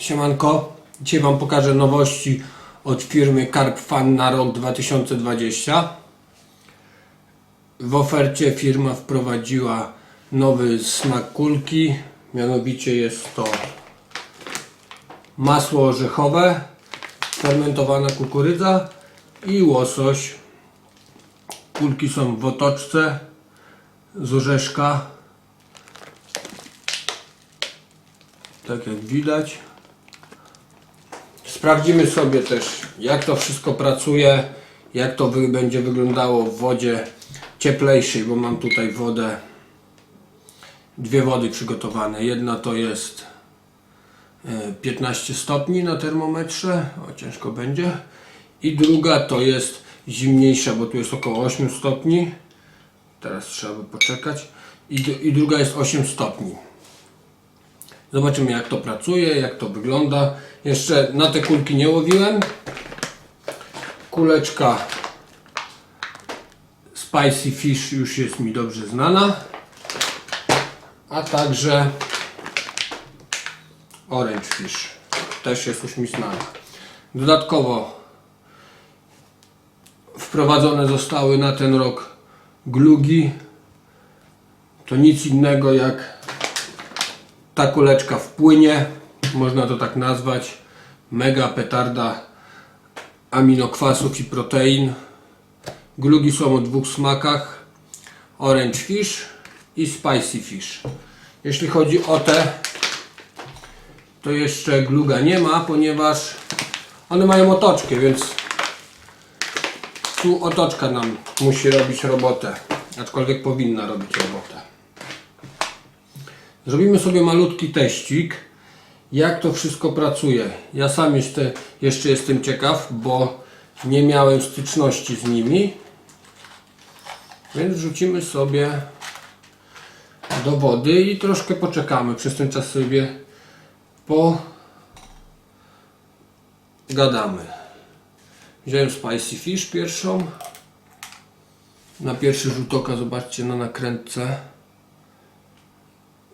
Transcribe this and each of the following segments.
Siemanko, dzisiaj Wam pokażę nowości od firmy Carp Fan na rok 2020. W ofercie firma wprowadziła nowy smak kulki, mianowicie jest to masło orzechowe, fermentowana kukurydza i łosoś. Kulki są w otoczce z orzeszka, tak jak widać. Sprawdzimy sobie też, jak to wszystko pracuje, jak to wy, będzie wyglądało w wodzie cieplejszej, bo mam tutaj wodę, dwie wody przygotowane. Jedna to jest e, 15 stopni na termometrze, o ciężko będzie, i druga to jest zimniejsza, bo tu jest około 8 stopni. Teraz trzeba by poczekać. I, I druga jest 8 stopni. Zobaczymy jak to pracuje, jak to wygląda. Jeszcze na te kulki nie łowiłem. Kuleczka Spicy Fish już jest mi dobrze znana. A także Orange Fish też jest już mi znana. Dodatkowo wprowadzone zostały na ten rok glugi. To nic innego jak ta kuleczka wpłynie, można to tak nazwać, mega petarda aminokwasów i protein. Glugi są o dwóch smakach, orange fish i spicy fish. Jeśli chodzi o te, to jeszcze gluga nie ma, ponieważ one mają otoczkę, więc tu otoczka nam musi robić robotę, aczkolwiek powinna robić robotę. Zrobimy sobie malutki teścik, jak to wszystko pracuje. Ja sam jeszcze, jeszcze jestem ciekaw, bo nie miałem styczności z nimi. Więc wrzucimy sobie do wody i troszkę poczekamy. Przez ten czas sobie pogadamy. Wziąłem spicy fish pierwszą. Na pierwszy rzut oka zobaczcie na nakrętce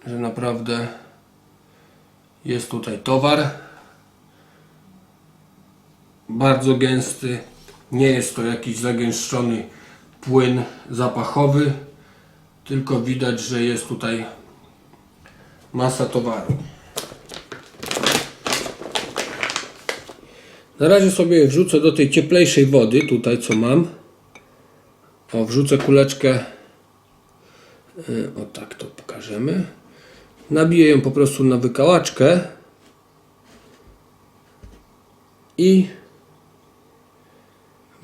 że naprawdę jest tutaj towar. Bardzo gęsty. Nie jest to jakiś zagęszczony płyn zapachowy, tylko widać, że jest tutaj masa towaru. Na razie sobie wrzucę do tej cieplejszej wody, tutaj co mam. O, wrzucę kuleczkę Y, O tak to pokażemy. Nabiję ją po prostu na wykałaczkę i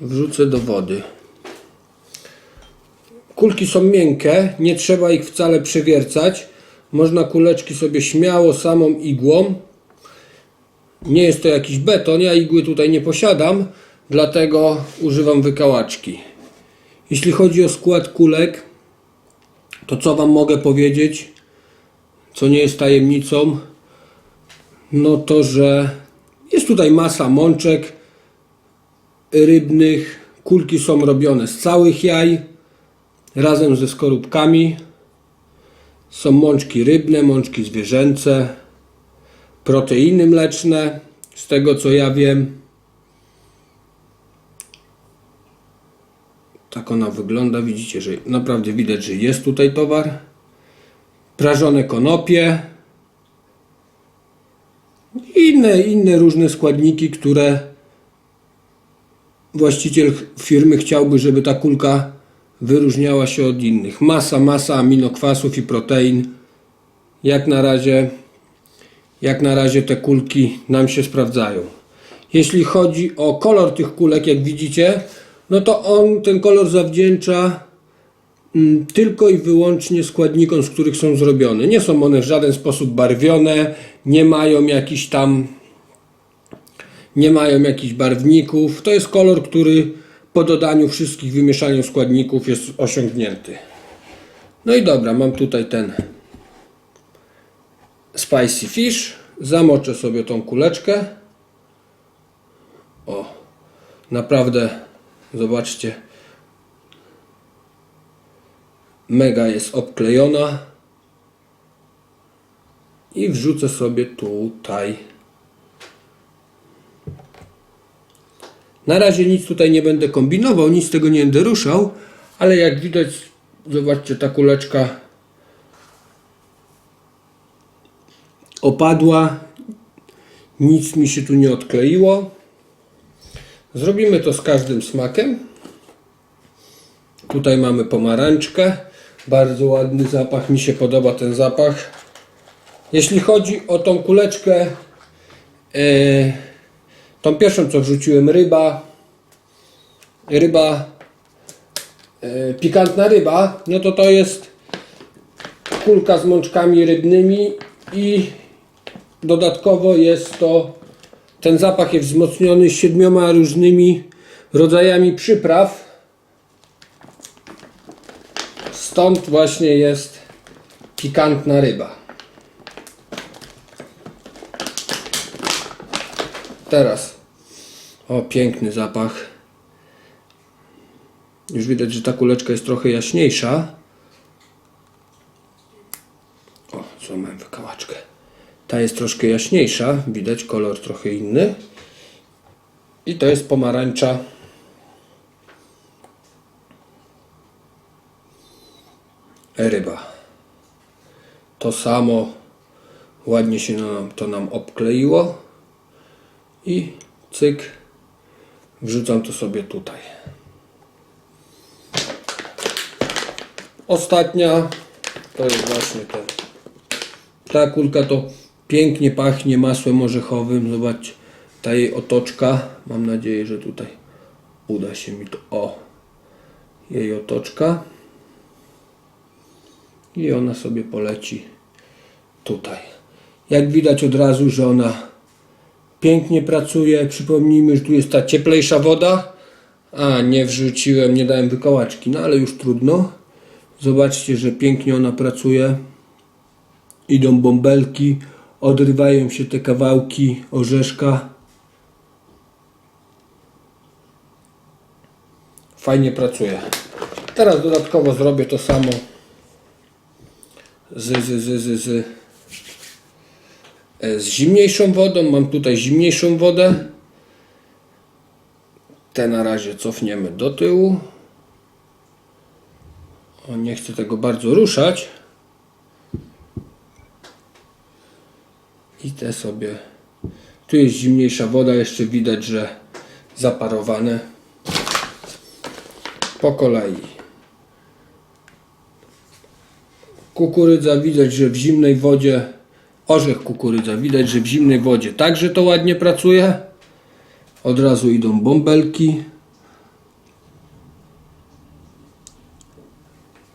wrzucę do wody. Kulki są miękkie, nie trzeba ich wcale przewiercać. Można kuleczki sobie śmiało samą igłą. Nie jest to jakiś beton, ja igły tutaj nie posiadam, dlatego używam wykałaczki. Jeśli chodzi o skład kulek, to co Wam mogę powiedzieć, co nie jest tajemnicą, no to, że jest tutaj masa mączek rybnych. Kulki są robione z całych jaj razem ze skorupkami. Są mączki rybne, mączki zwierzęce, proteiny mleczne, z tego co ja wiem. Tak ona wygląda. Widzicie, że naprawdę widać, że jest tutaj towar. Prażone konopie. I inne, inne różne składniki, które właściciel firmy chciałby, żeby ta kulka wyróżniała się od innych. Masa, masa aminokwasów i protein. Jak na razie, jak na razie te kulki nam się sprawdzają. Jeśli chodzi o kolor tych kulek, jak widzicie, no to on ten kolor zawdzięcza tylko i wyłącznie składnikom, z których są zrobione. Nie są one w żaden sposób barwione, nie mają jakichś tam nie mają jakichś barwników. To jest kolor, który po dodaniu wszystkich wymieszaniu składników jest osiągnięty. No i dobra, mam tutaj ten spicy fish. Zamoczę sobie tą kuleczkę. O, naprawdę Zobaczcie. Mega jest obklejona. I wrzucę sobie tutaj. Na razie nic tutaj nie będę kombinował, nic tego nie będę ruszał, ale jak widać, zobaczcie, ta kuleczka opadła, nic mi się tu nie odkleiło. Zrobimy to z każdym smakiem. Tutaj mamy pomarańczkę. Bardzo ładny zapach, mi się podoba ten zapach. Jeśli chodzi o tą kuleczkę, e, tą pierwszą co wrzuciłem, ryba, ryba, e, pikantna ryba, no to to jest kulka z mączkami rybnymi i dodatkowo jest to, ten zapach jest wzmocniony siedmioma różnymi rodzajami przypraw. Stąd właśnie jest pikantna ryba. Teraz. O, piękny zapach. Już widać, że ta kuleczka jest trochę jaśniejsza. O, złamałem wykałaczkę. Ta jest troszkę jaśniejsza. Widać kolor trochę inny. I to jest pomarańcza. Ryba. To samo ładnie się nam, to nam obkleiło i cyk wrzucam to sobie tutaj. Ostatnia to jest właśnie to ta kulka to pięknie pachnie masłem orzechowym. Zobaczcie ta jej otoczka. Mam nadzieję, że tutaj uda się mi to o jej otoczka i ona sobie poleci tutaj jak widać od razu, że ona pięknie pracuje. Przypomnijmy, że tu jest ta cieplejsza woda. A, nie wrzuciłem, nie dałem wykołaczki, no ale już trudno. Zobaczcie, że pięknie ona pracuje. Idą bąbelki, odrywają się te kawałki orzeszka. Fajnie pracuje. Teraz dodatkowo zrobię to samo z, z, z, z, z e, z zimniejszą wodą. Mam tutaj zimniejszą wodę. Te na razie cofniemy do tyłu. O, nie chcę tego bardzo ruszać. I te sobie. Tu jest zimniejsza woda, jeszcze widać, że zaparowane. Po kolei. Kukurydza widać, że w zimnej wodzie Orzech kukurydza. Widać, że w zimnej wodzie także to ładnie pracuje. Od razu idą bąbelki.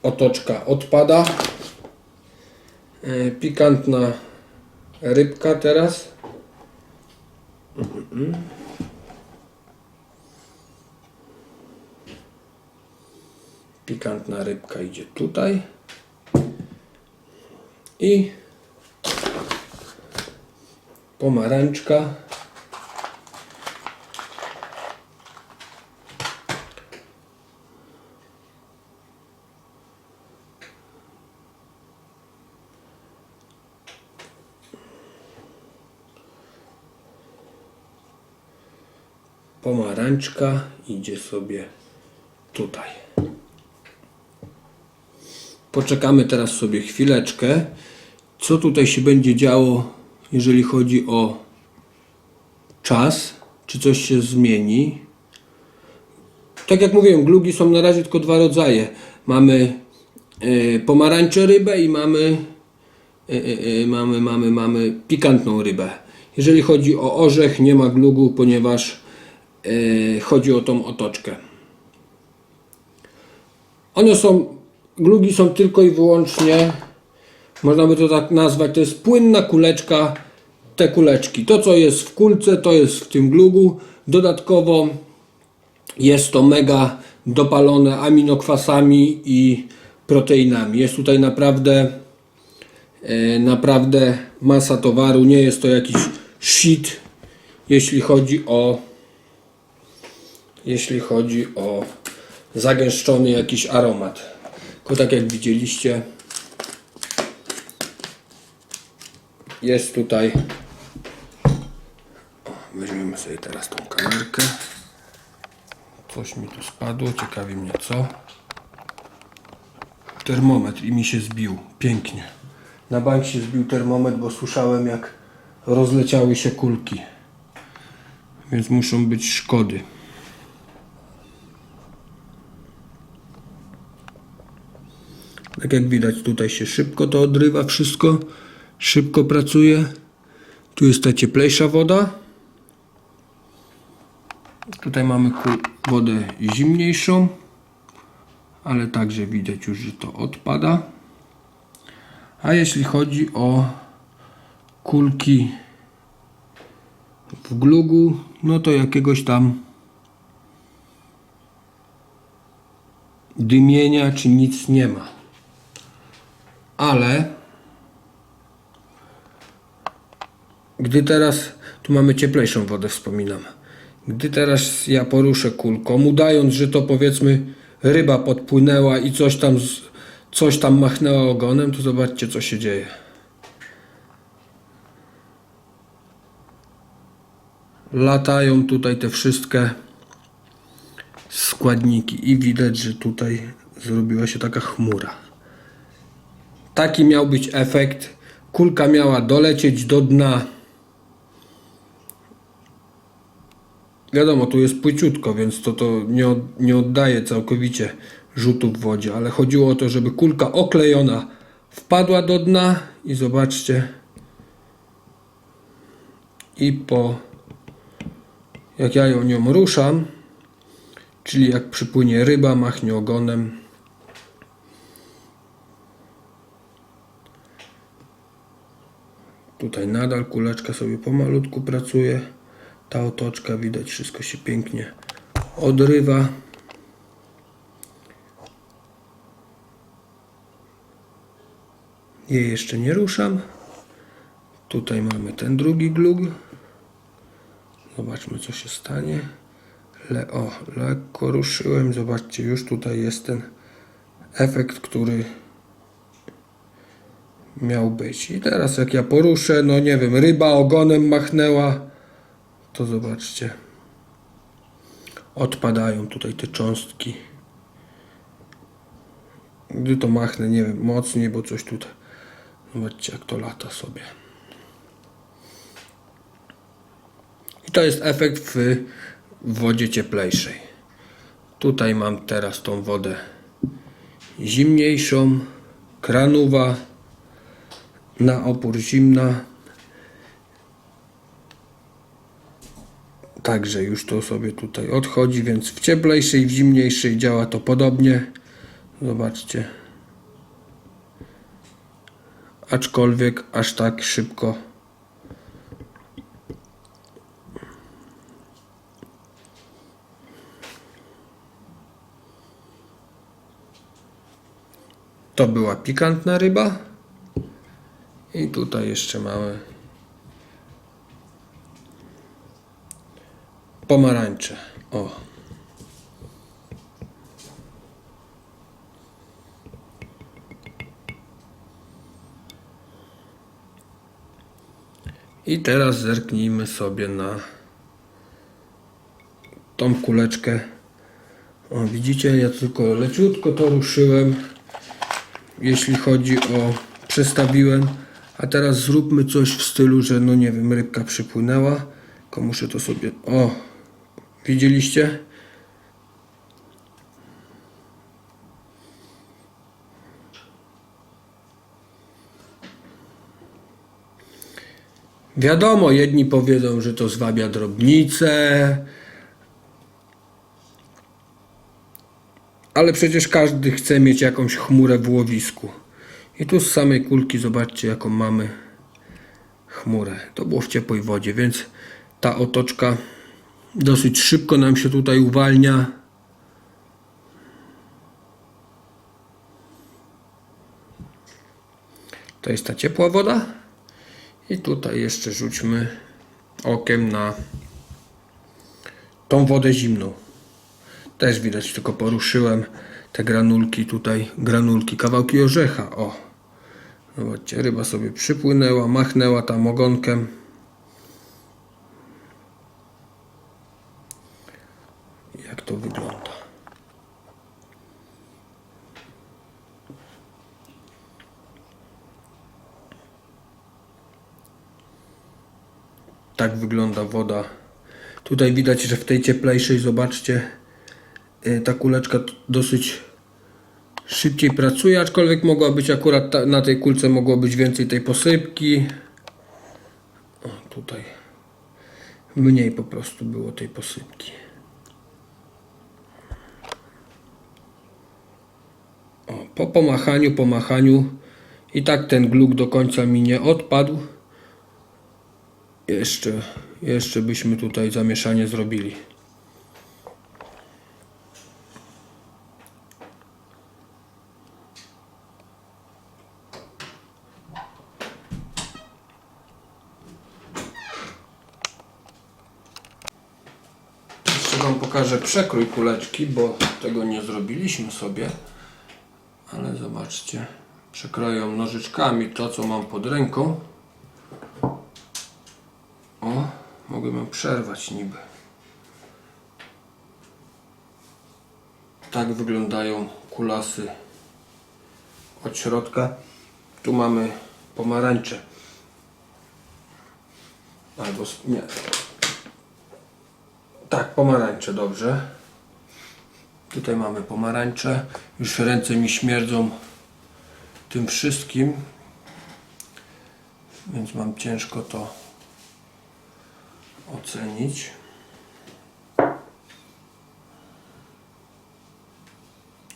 Otoczka odpada. E, Pikantna rybka teraz. Pikantna rybka idzie tutaj. I pomarańczka. Pomarańczka idzie sobie tutaj. Poczekamy teraz sobie chwileczkę. Co tutaj się będzie działo jeżeli chodzi o czas, czy coś się zmieni. Tak jak mówiłem, glugi są na razie tylko dwa rodzaje. Mamy y, rybę i mamy, y, y, mamy, mamy, mamy pikantną rybę. Jeżeli chodzi o orzech, nie ma glugu, ponieważ chodzi o tą otoczkę. One są, glugi są tylko i wyłącznie można by to tak nazwać, to jest płynna kuleczka, te kuleczki. To co jest w kulce, to jest w tym glugu. Dodatkowo jest to mega dopalone aminokwasami i proteinami. Jest tutaj naprawdę e, naprawdę masa towaru. Nie jest to jakiś shit, jeśli chodzi o jeśli chodzi o zagęszczony jakiś aromat. Tylko tak jak widzieliście, jest tutaj weźmiemy sobie teraz tą kamerkę Coś mi tu spadło, ciekawi mnie co. Termometr i mi się zbił. Pięknie. Na bank się zbił termometr, bo słyszałem jak rozleciały się kulki. Więc muszą być szkody. Tak jak widać tutaj się szybko to odrywa wszystko. Szybko pracuje. Tu jest ta cieplejsza woda. Tutaj mamy wodę zimniejszą, ale także widać już, że to odpada. A jeśli chodzi o kulki w glugu, no to jakiegoś tam dymienia czy nic nie ma. Ale gdy teraz tu mamy cieplejszą wodę, wspominam. Gdy teraz ja poruszę kulką, udając, że to powiedzmy ryba podpłynęła i coś tam, coś tam machnęła ogonem, to zobaczcie co się dzieje. Latają tutaj te wszystkie składniki i widać, że tutaj zrobiła się taka chmura. Taki miał być efekt. Kulka miała dolecieć do dna. Wiadomo, tu jest płyciutko, więc to, to nie, od, nie oddaje całkowicie rzutu w wodzie, ale chodziło o to, żeby kulka oklejona wpadła do dna i zobaczcie i po jak ja ją nią ruszam, czyli jak przypłynie ryba, machnie ogonem, Tutaj nadal kuleczka sobie pomalutku pracuje. Ta otoczka widać, wszystko się pięknie odrywa. Jej jeszcze nie ruszam. Tutaj mamy ten drugi glug. Zobaczmy co się stanie. Le, o, lekko ruszyłem. Zobaczcie, już tutaj jest ten efekt, który miał być. I teraz jak ja poruszę, no nie wiem, ryba ogonem machnęła, to zobaczcie. Odpadają tutaj te cząstki. Gdy to machnę, nie wiem, mocniej, bo coś tutaj. Zobaczcie, jak to lata sobie. I to jest efekt w, w wodzie cieplejszej. Tutaj mam teraz tą wodę zimniejszą, kranuwa na opór zimna. Także już to sobie tutaj odchodzi, więc w cieplejszej, w zimniejszej działa to podobnie. Zobaczcie. Aczkolwiek aż tak szybko To była pikantna ryba. I tutaj jeszcze mamy pomarańcze. O. I teraz zerknijmy sobie na tą kuleczkę. O, widzicie, ja tylko leciutko to ruszyłem, jeśli chodzi o przestawiłem. A teraz zróbmy coś w stylu, że no nie wiem, rybka przypłynęła. Tylko muszę to sobie. O! Widzieliście? Wiadomo, jedni powiedzą, że to zwabia drobnice, ale przecież każdy chce mieć jakąś chmurę w łowisku. I tu z samej kulki zobaczcie jaką mamy chmurę. To było w ciepłej wodzie, więc ta otoczka dosyć szybko nam się tutaj uwalnia. To jest ta ciepła woda. I tutaj jeszcze rzućmy okiem na tą wodę zimną. Też widać, tylko poruszyłem te granulki tutaj, granulki, kawałki orzecha. O, Zobaczcie, ryba sobie przypłynęła, machnęła tam ogonkiem. Jak to wygląda? Tak wygląda woda. Tutaj widać, że w tej cieplejszej, zobaczcie, y, ta kuleczka dosyć szybciej pracuje, aczkolwiek mogła być akurat ta, na tej kulce mogło być więcej tej posypki. O, tutaj mniej po prostu było tej posypki. O, po pomachaniu, pomachaniu i tak ten gluk do końca mi nie odpadł. Jeszcze, jeszcze byśmy tutaj zamieszanie zrobili. Jeszcze Wam pokażę przekrój kuleczki, bo tego nie zrobiliśmy sobie. Ale zobaczcie, przekroję nożyczkami to, co mam pod ręką. O, mogę ją przerwać niby. Tak wyglądają kulasy od środka. Tu mamy pomarańcze. Albo nie. Tak, pomarańcze, dobrze. Tutaj mamy pomarańcze. Już ręce mi śmierdzą tym wszystkim. Więc mam ciężko to ocenić.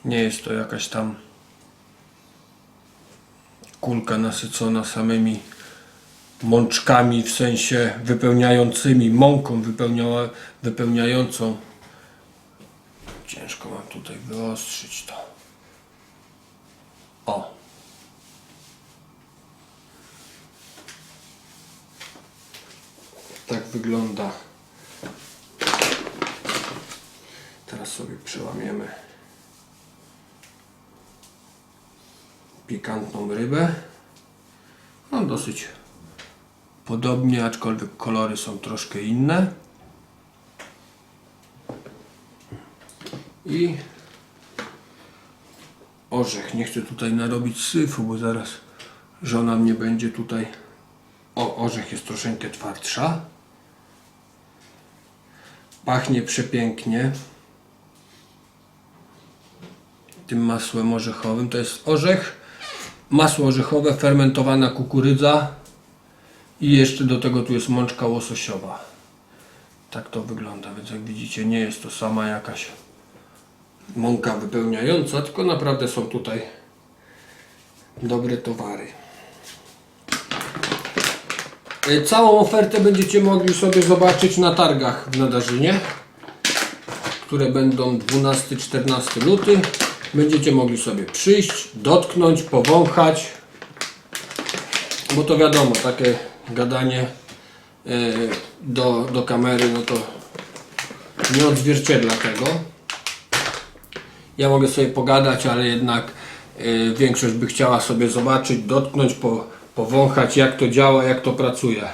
Nie jest to jakaś tam kulka nasycona samymi mączkami, w sensie wypełniającymi, mąką wypełniającą. Ciężko mam tutaj wyostrzyć to. O. Tak wygląda. Teraz sobie przełamiemy pikantną rybę. No dosyć podobnie, aczkolwiek kolory są troszkę inne. I orzech. Nie chcę tutaj narobić syfu, bo zaraz żona mnie będzie tutaj. O, orzech jest troszeczkę twardsza. Pachnie przepięknie. Tym masłem orzechowym. To jest orzech, masło orzechowe, fermentowana kukurydza i jeszcze do tego tu jest mączka łososiowa. Tak to wygląda, więc jak widzicie nie jest to sama jakaś mąka wypełniająca, tylko naprawdę są tutaj dobre towary. E, Całą ofertę będziecie mogli sobie zobaczyć na targach w Nadarzynie, które będą 12-14 luty. Będziecie mogli sobie przyjść, dotknąć, powąchać, bo to wiadomo, takie gadanie e, do, do kamery, no to nie odzwierciedla tego. Ja mogę sobie pogadać, ale jednak y, większość by chciała sobie zobaczyć, dotknąć, po, powąchać jak to działa, jak to pracuje.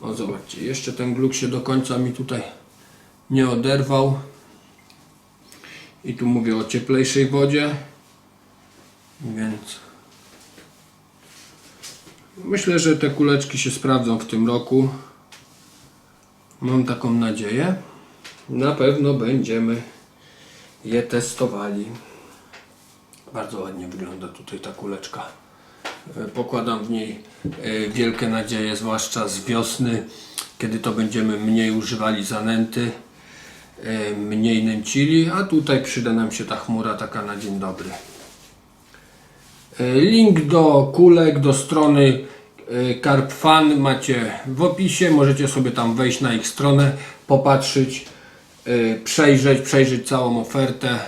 O zobaczcie, jeszcze ten gluk się do końca mi tutaj nie oderwał. I tu mówię o cieplejszej wodzie. Więc myślę, że te kuleczki się sprawdzą w tym roku. Mam taką nadzieję. Na pewno będziemy je testowali. Bardzo ładnie wygląda tutaj ta kuleczka. E, Pokładam w niej e, wielkie nadzieje, zwłaszcza z wiosny, kiedy to będziemy mniej używali zanęty, e, mniej nęcili, a tutaj przyda nam się ta chmura taka na dzień dobry. E, Link do kulek, do strony e, Carp Fan macie w opisie. Możecie sobie tam wejść na ich stronę, popatrzeć, e, przejrzeć, przejrzeć całą ofertę.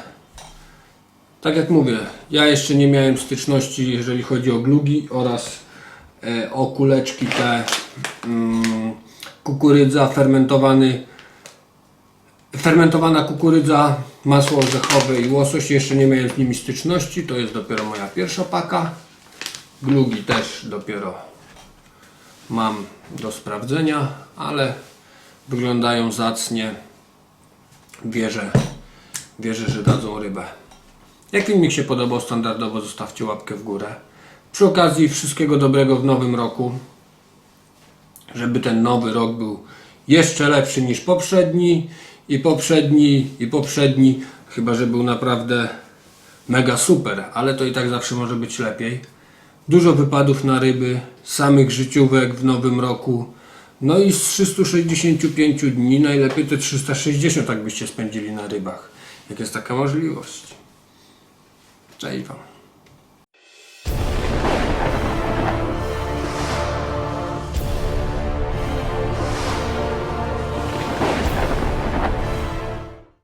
Tak jak mówię, ja jeszcze nie miałem styczności, jeżeli chodzi o glugi oraz o kuleczki te mm, kukurydza, fermentowany fermentowana kukurydza, masło orzechowe i łosoś. Jeszcze nie miałem z nimi styczności. To jest dopiero moja pierwsza paka. Glugi też dopiero mam do sprawdzenia, ale wyglądają zacnie. Wierzę, wierzę, że dadzą rybę. Jak filmik się podobał, standardowo zostawcie łapkę w górę. Przy okazji wszystkiego dobrego w nowym roku. żeby ten nowy rok był jeszcze lepszy niż poprzedni i poprzedni i poprzedni, chyba że był naprawdę mega super, ale to i tak zawsze może być lepiej. Dużo wypadów na ryby, samych życiówek w nowym roku. No i z 365 dni najlepiej te 360 tak byście spędzili na rybach, jak jest taka możliwość. Cześć Wam.